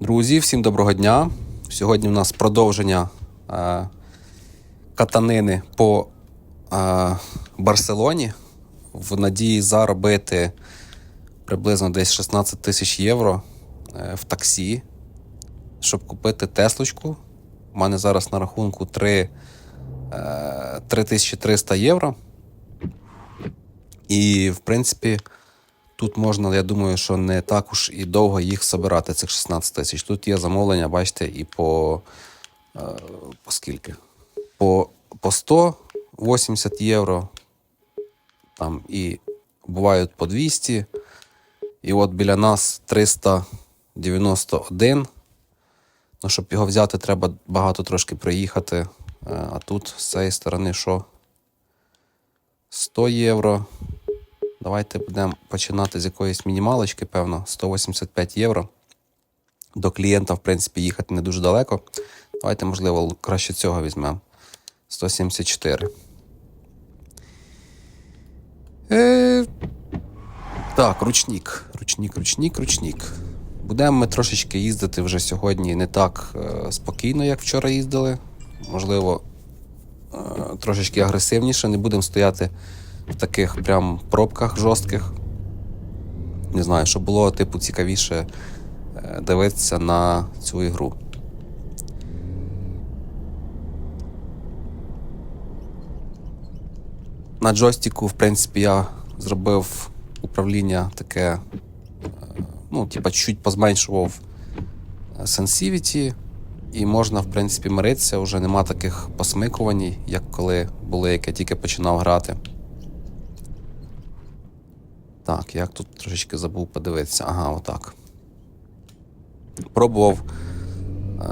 Друзі, всім доброго дня. Сьогодні у нас продовження е, катанини по е, Барселоні в надії заробити приблизно десь 16 тисяч євро е, в таксі, щоб купити Теслочку. У мене зараз на рахунку 3, е, 3300 євро. І, в принципі, Тут можна, я думаю, що не так уж і довго їх собирати, цих 16 тисяч. Тут є замовлення, бачите, і по, е, по скільки? По, по 180 євро. Там і бувають по 200. І от біля нас 391. Ну, щоб його взяти, треба багато трошки проїхати. Е, А тут з цієї сторони що? 100 євро. Давайте будемо починати з якоїсь мінімалочки, певно, 185 євро. До клієнта, в принципі, їхати не дуже далеко. Давайте, можливо, краще цього візьмемо. 174. Е, так, ручник. Ручник, ручник, ручник. Будемо ми трошечки їздити вже сьогодні не так е, спокійно, як вчора їздили. Можливо, е, трошечки агресивніше. Не будемо стояти в таких прям пробках жорстких. Не знаю, щоб було, типу, цікавіше е, дивитися на цю ігру. На джойстику, в принципі, я зробив управління таке, е, ну, типа, чуть позменшував е, і можна, в принципі, миритися, вже нема таких посмикувань, як коли були, як я тільки починав грати. Так, як тут трошечки забув подивитися. Ага, отак. Пробував е-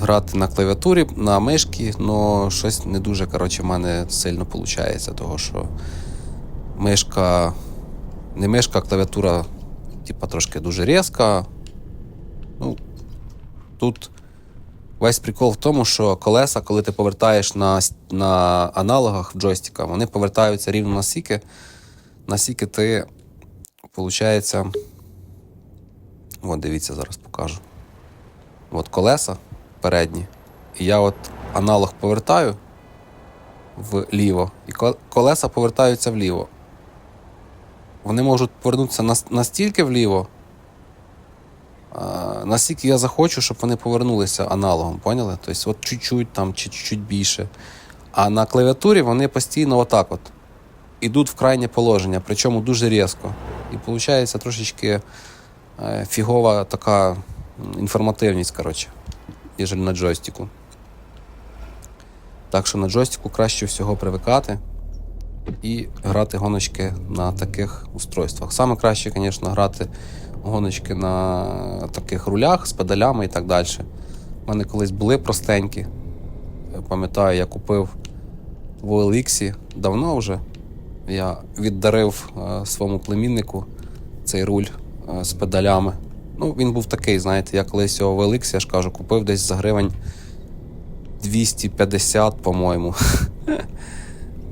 грати на клавіатурі, на мишки, але щось не дуже коротше, в мене сильно виходить, того що мишка. Не мишка, а клавіатура, типа, трошки дуже різка. Ну, тут весь прикол в тому, що колеса, коли ти повертаєш на, на аналогах джойстика, вони повертаються рівно настільки, наскільки ти, виходить, от дивіться, зараз покажу. От колеса передні. І я от аналог повертаю вліво, і колеса повертаються вліво. Вони можуть повернутися настільки вліво, наскільки я захочу, щоб вони повернулися аналогом, поняли? Тобто, от чуть-чуть там чи чуть-чуть більше. А на клавіатурі вони постійно отак от ідуть в крайнє положення, причому дуже різко. І виходить трошечки е, фігова така інформативність, коротше, ніж на джойстику. Так що на джойстику краще всього привикати і грати гоночки на таких устройствах. Саме краще, звісно, грати гоночки на таких рулях з педалями і так далі. У мене колись були простенькі. Пам'ятаю, я купив в OLX давно вже. Я віддарив е, своєму племіннику цей руль е, з педалями. Ну, він був такий, знаєте, я колись його в OLX, я ж кажу, купив десь за гривень 250, по-моєму.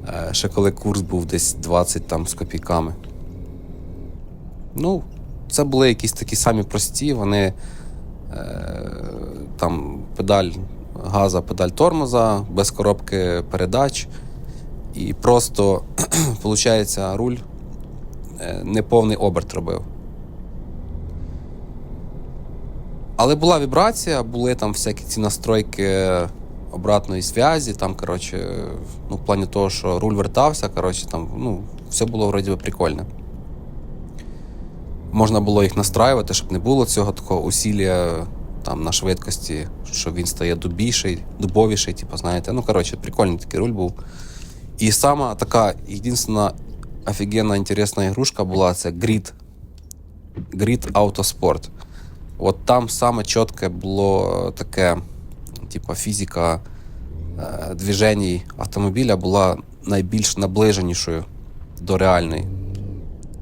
Е, Ще коли курс був десь 20 там з копійками. Ну, це були якісь такі самі прості, вони там педаль газа, педаль тормоза, без коробки передач. І просто, виходить, руль е, неповний оберт робив. Але була вібрація, були там всякі ці настройки обратної зв'язі, там, коротше, ну, в плані того, що руль вертався, коротше, там, ну, все було вроді би прикольне. Можна було їх настраювати, щоб не було цього такого усілля там, на швидкості, що він стає дубіший, дубовіший, типу, знаєте. Ну, коротше, прикольний такий руль був. І сама така єдина офігенна інтересна ігрушка була це Grid. Grid Autosport. От там саме чітке було таке, типу, фізика е, движень автомобіля була найбільш наближенішою до реальної.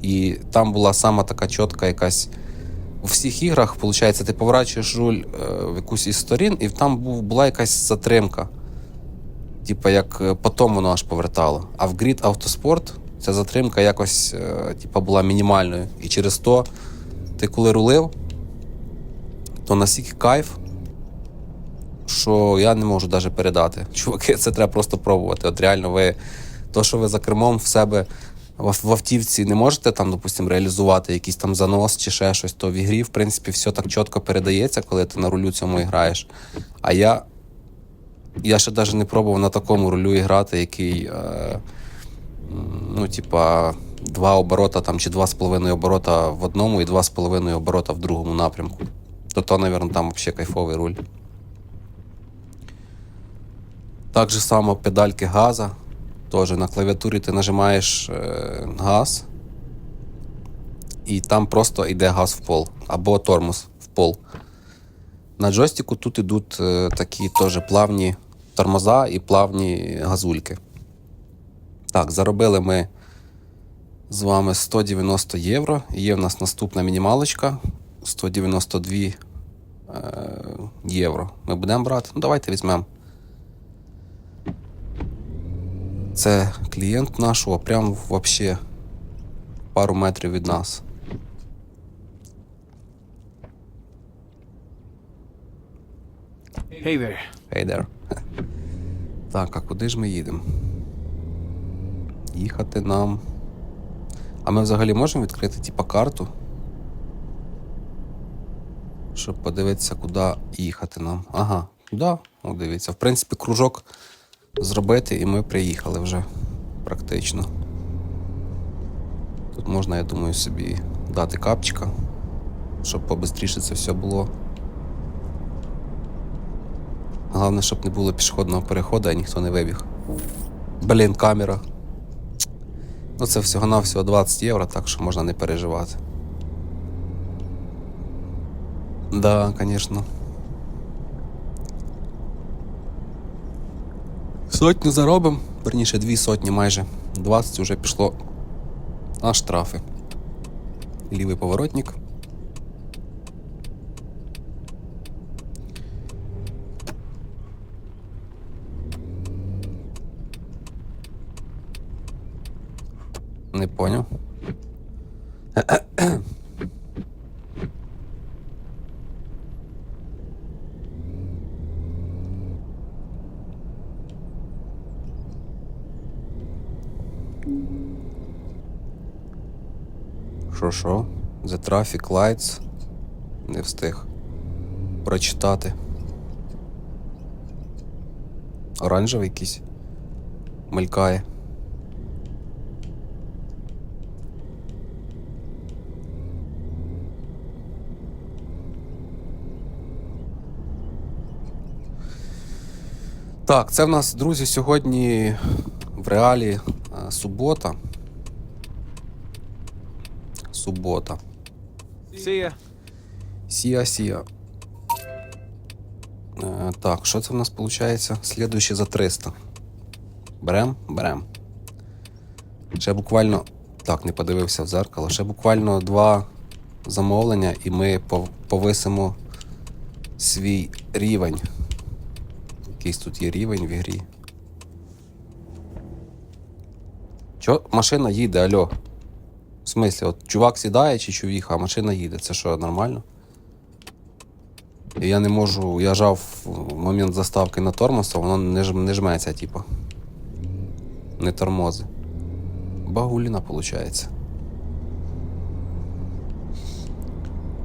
І там була сама така чітка якась. У всіх іграх, виходить, ти поворачуєш руль е, в якусь із сторін, і там була якась затримка. Типа, як е, потім воно аж повертало. А в Grid Autosport ця затримка якось е, типа, була мінімальною. І через то ти коли рулив, то настільки кайф, що я не можу навіть передати. Чуваки, це треба просто пробувати. От реально, ви то, що ви за кермом в себе в, автівці не можете там, допустим, реалізувати якийсь там занос чи ще щось, то в ігрі, в принципі, все так чітко передається, коли ти на рулю цьому граєш. А я, я ще навіть не пробував на такому рулю грати, який, е, ну, типа, два оборота там, чи два з половиною оборота в одному і два з половиною оборота в другому напрямку. То то, мабуть, там взагалі кайфовий руль. Так же само педальки газа. Тоже на клавіатурі ти нажимаєш е, газ, і там просто йде газ в пол або тормоз в пол. На джойстику тут ідуть е, такі теж плавні тормоза і плавні газульки. Так, заробили ми з вами 190 євро. Є в нас наступна мінімалочка 192 е, євро. Ми будемо брати? Ну, давайте візьмемо. Це клієнт нашого, прям вообще пару метрів від нас. Hey there. Hey there. Так, а куди ж ми їдемо? Їхати нам. А ми взагалі можемо відкрити типа карту? Щоб подивитися, куди їхати нам. Ага, да, о, дивіться. В принципі, кружок зробити, і ми приїхали вже практично. Тут можна, я думаю, собі дати капчика, щоб побистріше це все було. Головне, щоб не було пішохідного переходу, а ніхто не вибіг. Блін, камера. Ну, це всього-навсього 20 євро, так що можна не переживати. Да, звісно. Сотню заробимо, верніше дві сотні майже. 20 вже пішло на штрафи. Лівий поворотник. Не понял. Що що? The Traffic Lights. Не встиг прочитати. Оранжевий якийсь. Мелькає. Так, це в нас, друзі, сьогодні в реалі е, субота. Субота. Ya. Сія, сія. Е, так, що це в нас виходить? Слідуюче за 300. Берем? Берем. Ще буквально. Так, не подивився в зеркало. Ще буквально два замовлення, і ми повисимо свій рівень. Якийсь тут є рівень в ігрі. Чо? Машина їде, альо. В смислі, от чувак сідає чи чувіха, а машина їде. Це що, нормально? І я не можу. Я жав в момент заставки на тормоз, а воно не, ж, не жметься, типу. Не тормози. Багуліна, виходить.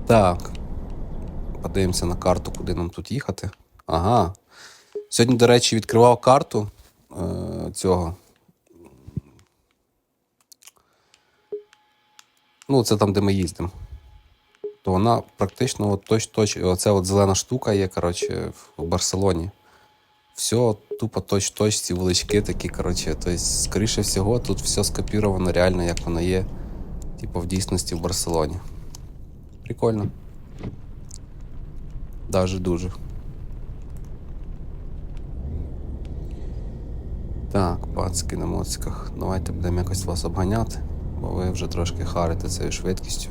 Так. Подивимося на карту, куди нам тут їхати. Ага. Сьогодні, до речі, відкривав карту е, цього. Ну, це там, де ми їздимо. То вона практично от точ, точ, оця от зелена штука є, коротше, в Барселоні. Все тупо точ точ ці вулички такі, коротше. Тобто, скоріше всього, тут все скопіровано реально, як воно є, типу, в дійсності в Барселоні. Прикольно. Даже дуже. Так, пацки на моциках. Давайте будемо якось вас обганяти, бо ви вже трошки харите цією швидкістю.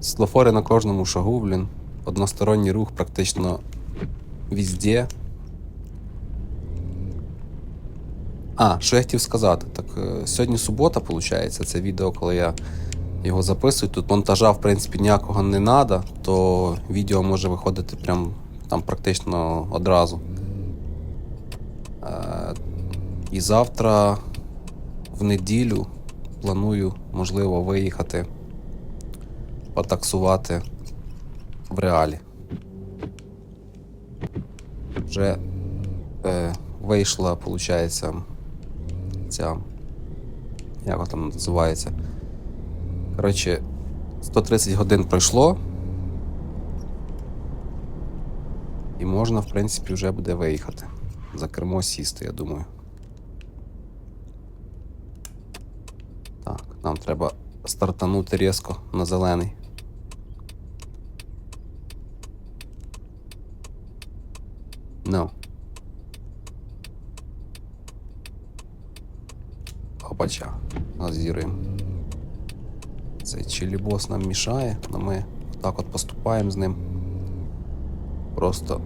Світлофори на кожному шагу, блін. Односторонній рух практично везде. А, що я хотів сказати? Так, е, сьогодні субота, виходить, це відео, коли я його записують. Тут монтажа, в принципі, ніякого не треба, то відео може виходити прям там практично одразу. І завтра, в неділю, планую, можливо, виїхати, потаксувати в реалі. Вже е, вийшла, виходить, ця. Як вона там називається? Коротше, 130 годин пройшло. І можна, в принципі, вже буде виїхати. За кермо сісти, я думаю. Так, нам треба стартанути різко на зелений. Ну. Опача. Газіруємо. Цей чилібос нам мішає, але ми так от поступаємо з ним. Просто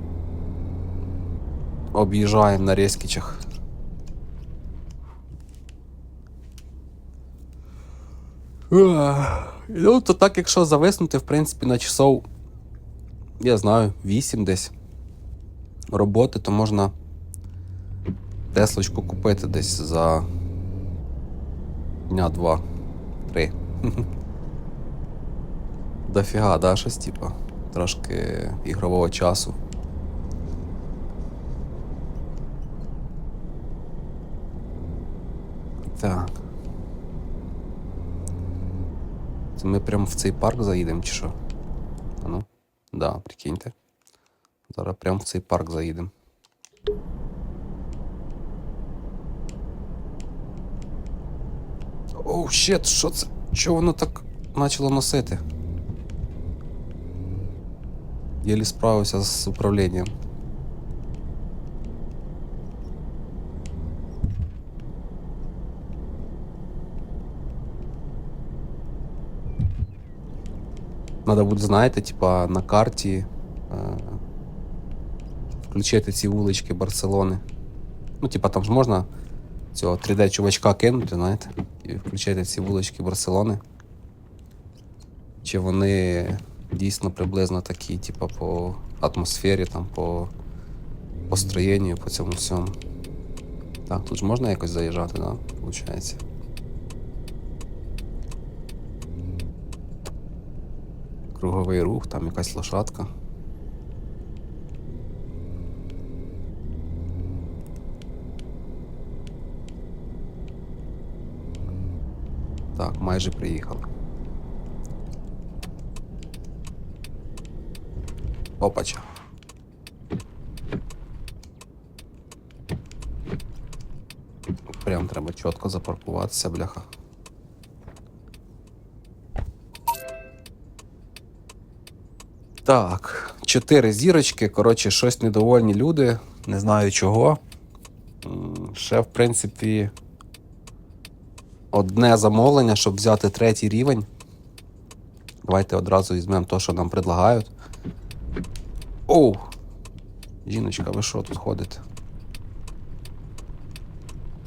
об'їжджаємо на різкічах. Ну, то так, якщо зависнути, в принципі, на часов, я знаю, 8 десь роботи, то можна Теслочку купити десь за дня два-три. Дофіга, да, щось типа. Трошки ігрового часу. Так. Це ми прямо в цей парк заїдемо, чи що? А ну, да, прикиньте. Зараз прямо в цей парк заїдемо. Оу, щет, що це? Чого воно так почало носити? Єлі справився з управлінням. Надо буде, знаєте, типа на карті е, включити ці вулички Барселони. Ну, типа, там ж можна цього 3D-чувачка кинути, знаєте, і включити ці вулички Барселони. Чи вони дійсно приблизно такі, типа, по атмосфері, там, по построєнню, по цьому всьому. Так, тут ж можна якось заїжджати, да? Получається. Круговий рух, там якась лошадка. Так, майже приїхали. Опача. Прям треба чітко запаркуватися, бляха. Так, чотири зірочки. Коротше, щось недовольні люди. Не знаю чого. Ще, в принципі, одне замовлення, щоб взяти третій рівень. Давайте одразу візьмемо те, що нам предлагають. Оу! Жіночка, ви що тут ходите?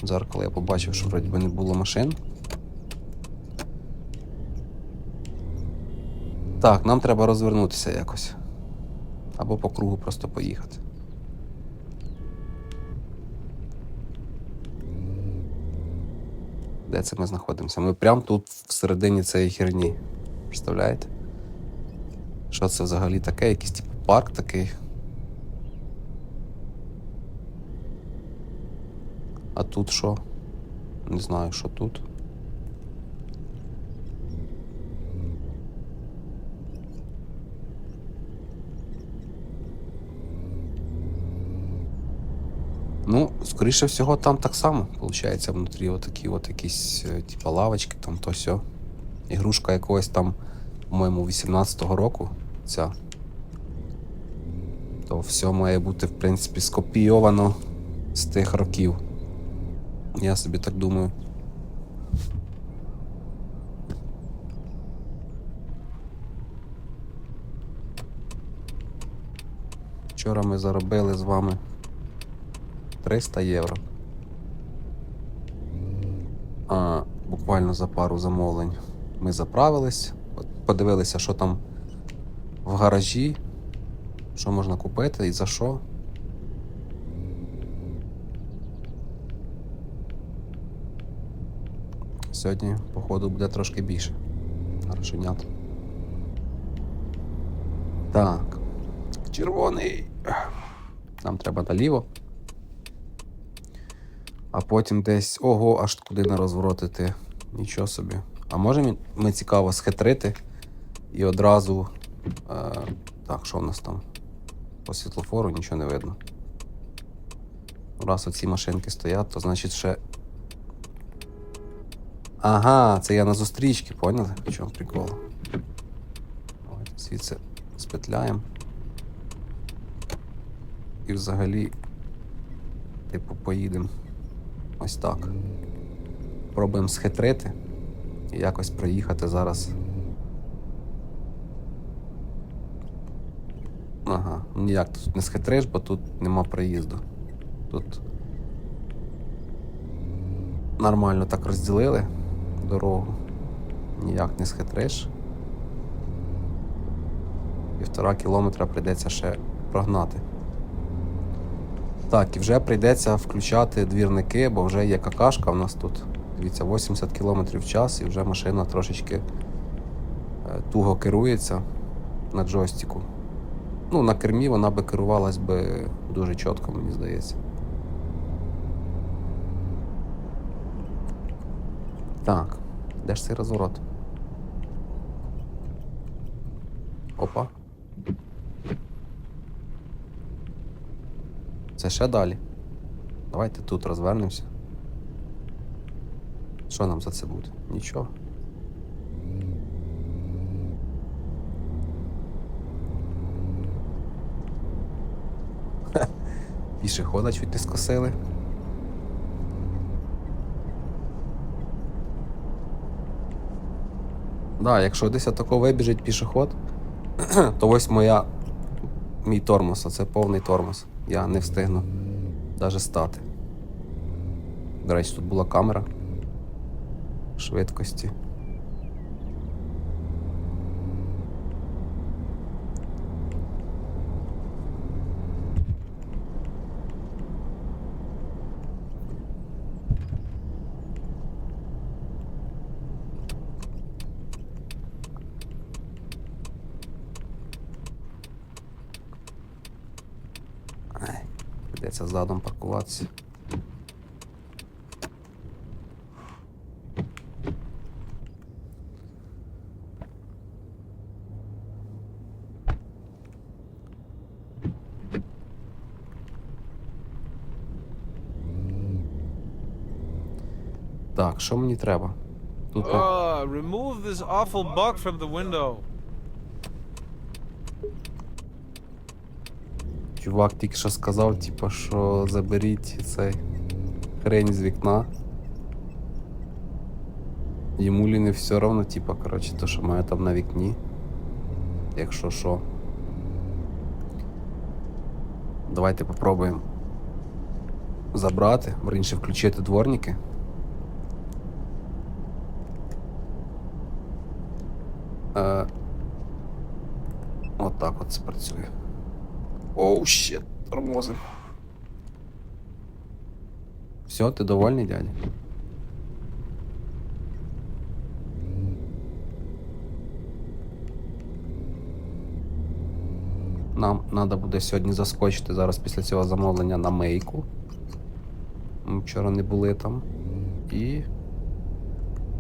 В Зеркало я побачив, що вроді би не було машин. Так, нам треба розвернутися якось. Або по кругу просто поїхати. Де це ми знаходимося? Ми прямо тут всередині цієї херні. Представляєте? Що це взагалі таке? Якийсь типу парк такий. А тут що? Не знаю, що тут. Ну, скоріше всього, там так само, виходить, внутрі отакі от якісь, типа лавочки, там то сьо. Ігрушка якогось там, по-моєму, 18-го року ця. То все має бути, в принципі, скопійовано з тих років. Я собі так думаю. Вчора ми заробили з вами 300 євро. А, буквально за пару замовлень. Ми заправились, подивилися, що там в гаражі, що можна купити і за що. Сьогодні, походу, буде трошки більше. Грошенят. Так. Червоний. Нам треба наліво. А потім десь. Ого, аж куди не розворотити. Нічого собі. А можемо ми цікаво схитрити і одразу. Е, так, що в нас там? По світлофору нічого не видно. Раз оці машинки стоять, то значить ще. Ага, це я на зустрічки, поняли? В чому прикол? Давайте звідси спетляємо. І взагалі, типу, поїдемо ось так. Пробуємо схитрити і якось проїхати зараз. Ага, ну ніяк тут не схитриш, бо тут нема проїзду. Тут нормально так розділили дорогу. Ніяк не схитриш. Півтора кілометра прийдеться ще прогнати. Так, і вже прийдеться включати двірники, бо вже є какашка у нас тут. Дивіться, 80 км в час і вже машина трошечки е, туго керується на джойстику. Ну, на кермі вона би керувалась би дуже чітко, мені здається. Так, де ж цей розворот? Опа. Це ще далі. Давайте тут розвернемося. Що нам за це буде? Нічого. Хе, Пішохода чуть не скосили. Да, якщо десь тако вибіжить пішоход, то ось моя мій тормоз, а це повний тормоз. Я не встигну навіть стати. До речі, тут була камера швидкості. Придеться задом паркуватися. Так, що мені треба? Тут Uh, remove this awful bug from the window. Чувак тільки що сказав, типу, що заберіть цей хрень з вікна. Йому лі не все одно, типу, коротше, то, що має там на вікні. Якщо що. Давайте попробуємо забрати, верніше включити дворники. Е, от так от це. Оу, щет, тормозим. Все, ти довольний, дядя? Нам треба буде сьогодні заскочити зараз після цього замовлення на мейку. Ми вчора не були там. І.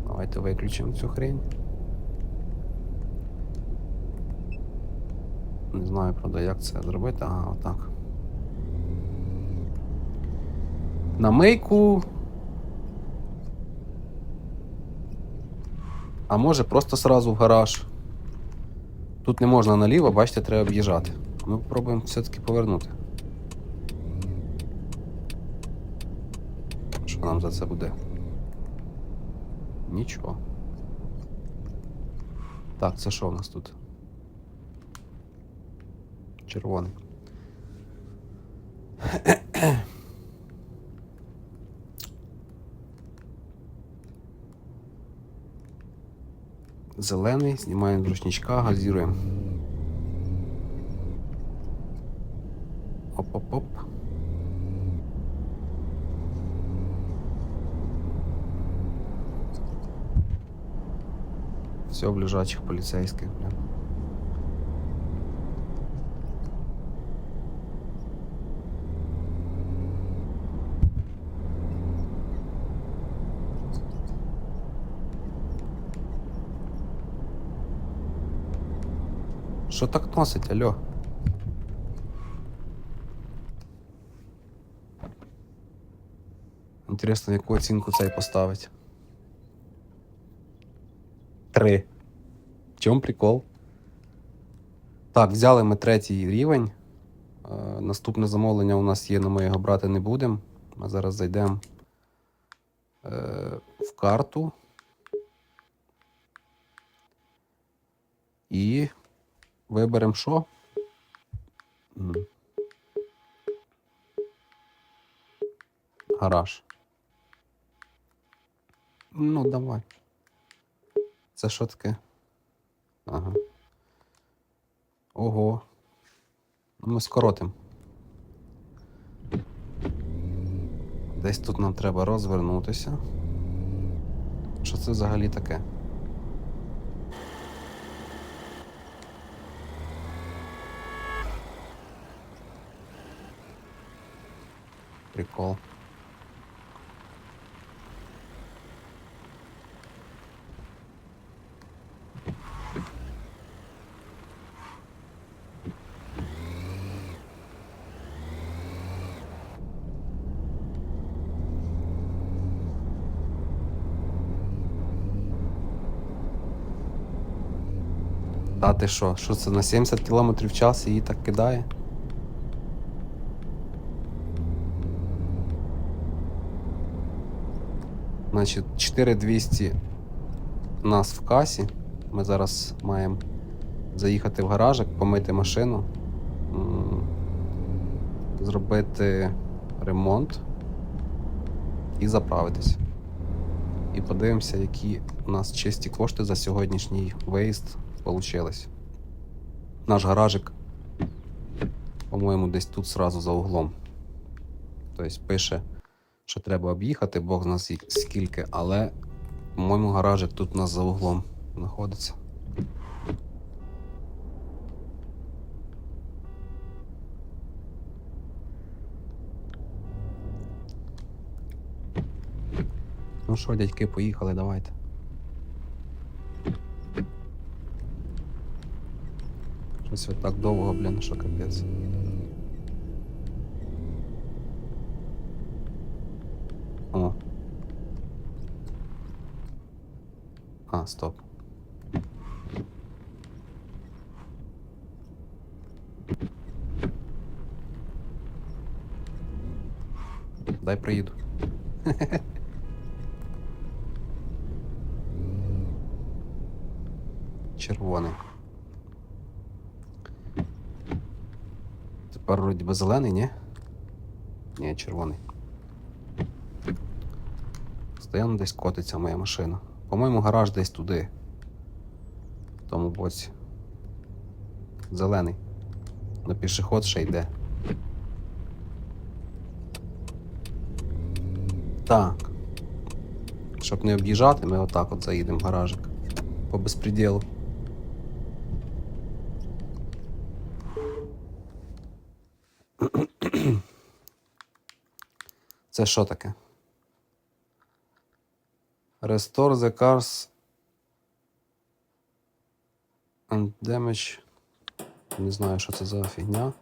Давайте виключимо цю хрень. Не знаю, правда, як це зробити. Ага, отак. На мейку. А може просто сразу в гараж. Тут не можна наліво, бачите, треба об'їжджати. Ми спробуємо все-таки повернути. Що нам за це буде? Нічого. Так, це що у нас тут? Червоний. Зелений, знімаємо з ручничка, газіруємо. Оп-оп-оп. Все в лежачих поліцейських, блін. Що так носить, алло? Інтересно, яку оцінку цей поставить. Три. В чому прикол? Так, взяли ми третій рівень. Е, наступне замовлення у нас є, але ми його брати не будемо. Ми зараз зайдемо е, в карту. І виберемо що? Гараж. Ну, давай. Це що таке? Ага. Ого. Ну, Ми скоротимо. Десь тут нам треба розвернутися. Що це взагалі таке? Прикол. Та ти що? Що це на 70 км в час її так кидає? Значить, 4200 нас в касі. Ми зараз маємо заїхати в гаражик, помити машину, зробити ремонт і заправитись. І подивимося, які у нас чисті кошти за сьогоднішній виїзд получились. Наш гаражик, по-моєму, десь тут сразу за углом. Тобто пише, що треба об'їхати, Бог зна сі- скільки, але, по-моєму, гаражик тут у нас за углом знаходиться. Ну що, дядьки, поїхали, давайте. Щось так довго, блін, що капець. О. А, стоп. Дай приїду. Червоний. Тепер вроді би зелений, ні? Ні, червоний. Стоянно десь котиться моя машина. По-моєму, гараж десь туди. В тому боці. Зелений. На пішоход ще йде. Так. Щоб не об'їжджати, ми отак от заїдемо в гаражик. По безпреділу. Це що таке? Restore the cars and damage. Не знаю, що це за фігня.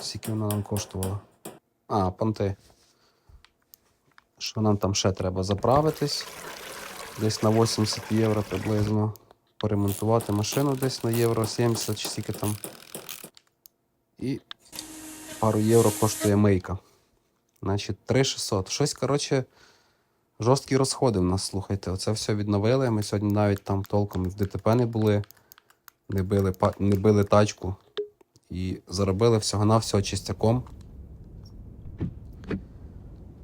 Скільки вона нам коштувала? А, понти. Що нам там ще треба заправитись? Десь на 80 євро приблизно. Поремонтувати машину десь на євро 70 чи скільки там. І пару євро коштує мийка. Значить, 3600. Щось, коротше, жорсткі розходи в нас, слухайте. Оце все відновили. Ми сьогодні навіть там толком в ДТП не були, не били, не били тачку і заробили всього-навсього чистяком.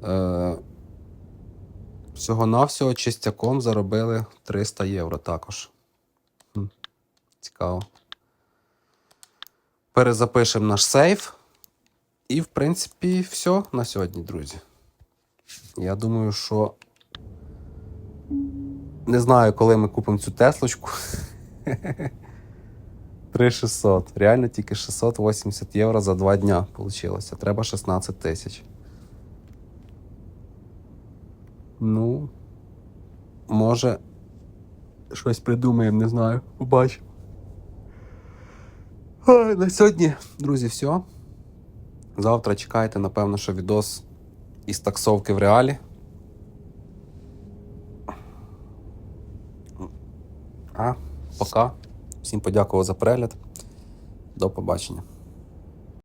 Е, всього-навсього чистяком заробили 300 євро також. Хм, Цікаво. Перезапишемо наш сейф. І, в принципі, все на сьогодні, друзі. Я думаю, що. Не знаю, коли ми купимо цю Теслочку. 3600. Реально тільки 680 євро за два дня вийшло. Треба 16 тисяч. Ну, може, щось придумаємо, не знаю. Побачимо. На сьогодні, друзі, все. Завтра чекайте, напевно, що відос із таксовки в реалі. А, пока. Всім подякував за перегляд. До побачення.